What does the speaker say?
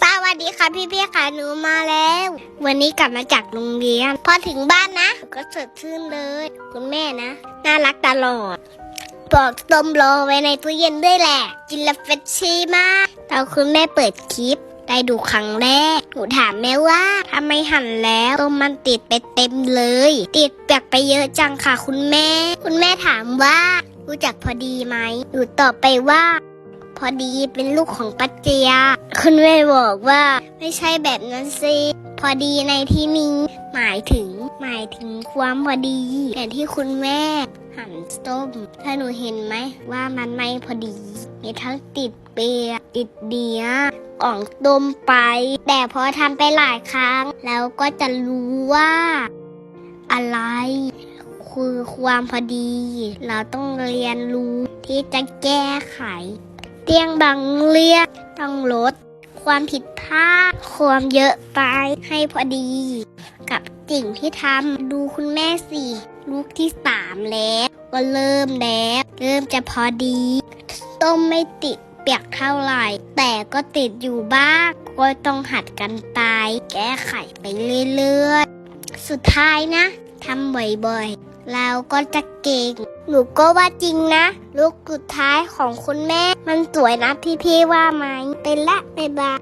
สวัสดีค่ะพี่พี่ๆค่ะหนูมาแล้ว วันนี้กลับมาจากโรงเรียน พอถึงบ้านนะ ก็สดชื่นเลย คุณแม่นะ น่ารักตลอดบอกต้มรอไว้ในตู้เย็นด้วยแหละ กินแล้วเฟรชชี่มากตอนคุณแม่เปิดคลิป ได้ดูครั้งแรก หนูถามแม่ว่าทำไมหั่นแล้วต้มมันติดไปเต็มเลย ติดเปียกไปเยอะจังค่ะคุณแม่ คุณแม่ถามว่า รู้จักพอดีไหมหนูตอบไปว่า พอดีเป็นลูกของปัจเจีย คุณแม่บอกว่าไม่ใช่แบบนั้นสิพอดีในที่นี้หมายถึง หมายถึงความพอดีอย่างที่คุณแม่หั่นส้มถ้าหนูเห็นไหมว่ามันไม่พอดี มีทั้งติดเปียติดเดียอ่องต้มไป แต่พอทำไปหลายครั้ง แล้วก็จะรู้ว่า อะไร คือความพอดี เราต้องเรียนรู้ที่จะแก้ไข เตียงบางเรียกต้องลด ความผิดพลาดความเยอะไปให้พอดี กับสิ่งที่ทำดูคุณแม่สิลูกที่สามแล้วก็เริ่มแล้วเริ่มจะพอดี ต้มไม่ติดเปียกเท่าไหร่ แต่ก็ติดอยู่บ้างก็ต้องหัดกันตายแก้ไขไปเรื่อยๆ สุดท้ายนะทำบ่อยๆ เราก็จะเก่ง หนูก็ว่าจริงนะลูกสุดท้ายของคุณแม่ มันสวยนะพี่ๆว่าไหมเป็นละบ๊ายบาย